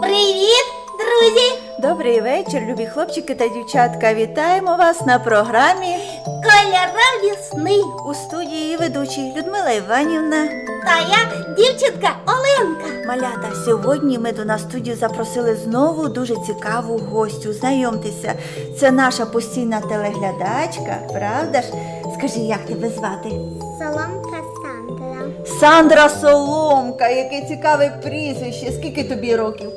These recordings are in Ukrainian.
Привіт! Добрий вечір, любі хлопчики та дівчатка. Вітаємо вас на програмі Кольорові сни. у студії ведучі Людмила Іванівна. Та я дівчинка Оленка. Малята, сьогодні ми до нас студію запросили знову дуже цікаву гостю. Знайомтеся, це наша постійна телеглядачка, правда ж? Скажи, як тебе звати? Соломка Сандра. Сандра Соломка, яке цікаве прізвище. Скільки тобі років?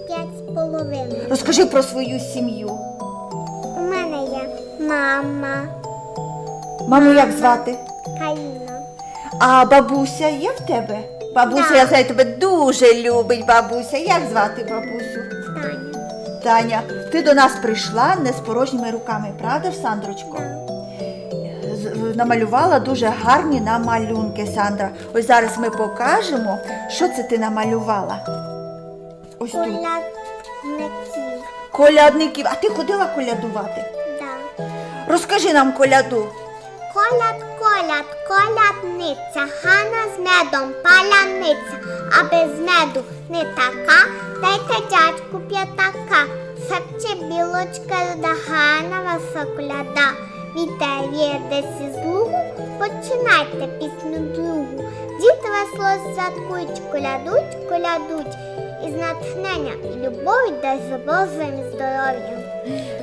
П'ять половиною. Розкажи про свою сім'ю. У мене є мама Маму як звати? Каїна. А бабуся є в тебе? Бабуся, Так. я знаю, тебе дуже любить бабуся. Як звати бабусю? Таня. Таня, ти до нас прийшла не з порожніми руками, правда Сандрочко? З- Намалювала дуже гарні намалюнки, Сандра. Ось зараз ми покажемо, що це ти намалювала. Ось тут. Колядників. Колядників. А ти ходила колядувати? Да. Розкажи нам коляду. Коляд, коляд, колядниця, хана з медом паляниця, а без меду не така, дайте дядьку п'ятака. Шепче білочка ваша коляда. Вітає десь із лугу, починайте пісню другу. Діти весело святкують, колядуть, колядуть. Із натхнення і любові дай за Божим здоров'ям.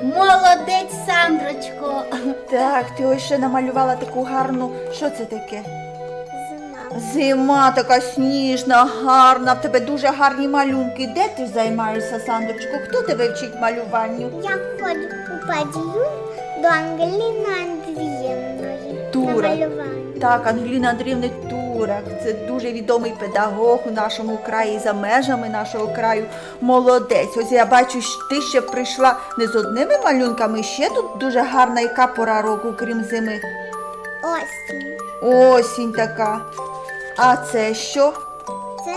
Молодець, Сандрочко. Так, ти ось ще намалювала таку гарну. Що це таке? Зима. Зима така сніжна, гарна, в тебе дуже гарні малюнки. Де ти займаєшся, Сандрочко? Хто тебе вчить малюванню? Я ходжу у падію до Ангеліни Андріївної. Тура. На малювання. Так, Ангеліна Андріївна Турак. Це дуже відомий педагог у нашому краї, за межами нашого краю. Молодець. Ось я бачу, що ти ще прийшла не з одними малюнками, ще тут дуже гарна яка пора року, крім зими. Осінь. Осінь така. А це що? Це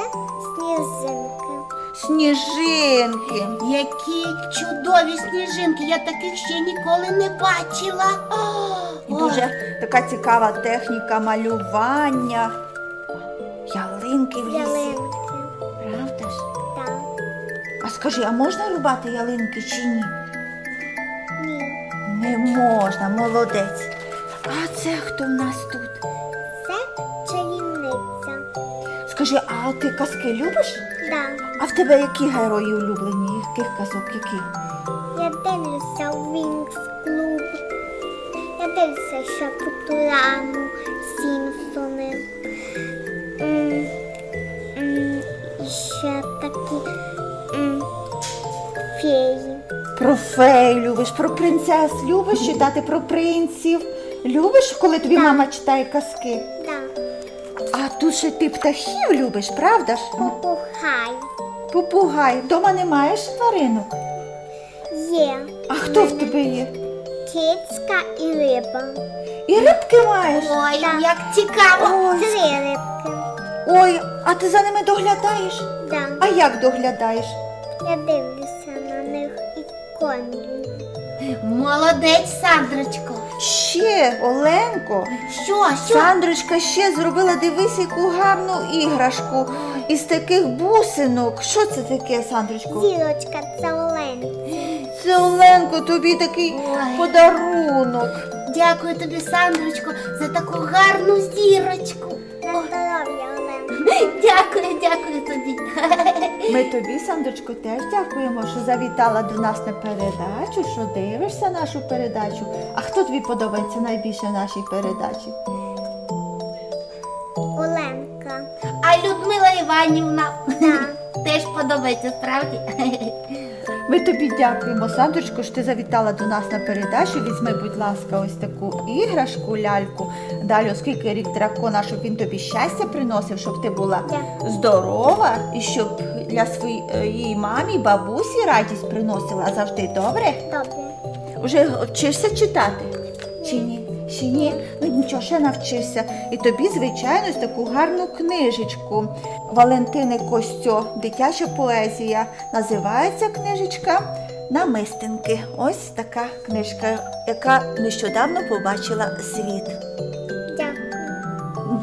сніжинки. Сніжинки. Які чудові сніжинки. Я таких ще ніколи не бачила. І дуже така цікава техніка малювання. Ялинки в лісі. Ялинки. Правда ж? Так. А скажи, а можна рубати ялинки чи ні? Ні. Не можна, молодець. А це хто в нас тут? Це чарівниця. Скажи, а ти казки любиш? Да. А в тебе які герої улюблені? Яких казок, які? Я дивлюся у Вінкс клуб. Я дивлюся ще Футураму, Сімпсони. Феї. Про фей любиш, про принцес любиш читати про принців. Любиш, коли тобі Так. мама читає казки? Да. А тут ще ти птахів любиш, правда ж? Попугай. Попугай. Дома не маєш тваринок? Є. А хто в тебе є? Кицька і риба. І рибки маєш? Ой, як цікаво. Ой, Три рибки. ой, а ти за ними доглядаєш? Да. А як доглядаєш? Я дивлюся і. Молодець, Сандрочко. Ще, Оленко. Що, що? Сандрочка ще зробила, дивись, яку гарну іграшку із таких бусинок. Що це таке, Сандрочко? Зірочка це олень. Це Оленко, тобі такий Ой. подарунок. Дякую тобі, Сандрочко, за таку гарну зірочку. На здоров'я. Дякую, дякую тобі. Ми тобі, Сандрочко, теж дякуємо, що завітала до нас на передачу, що дивишся нашу передачу. А хто тобі подобається найбільше в нашій передачі? Оленка. А Людмила Іванівна теж подобається, справді. Ми тобі дякуємо, Сандрочко, що ти завітала до нас на передачу. Візьми, будь ласка, ось таку іграшку, ляльку. Далі, оскільки рік дракона, щоб він тобі щастя приносив, щоб ти була здорова і щоб для своїй мамі, бабусі радість приносила завжди. Добре? Добре. Уже вчишся читати? Чи ні? Ще ні? Ну нічого, ще навчився. І тобі, звичайно, ось таку гарну книжечку. Валентини Костьо, дитяча поезія. Називається книжечка Намистинки. Ось така книжка, яка нещодавно побачила світ.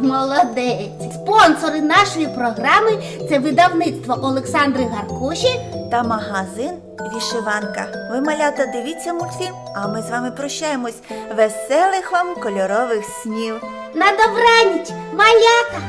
Молодець. Спонсори нашої програми це видавництво Олександри Гаркуші. та магазин Вішиванка. Ви, малята, дивіться мультфільм, а ми з вами прощаємось. Веселих вам кольорових снів! На добраніч, малята!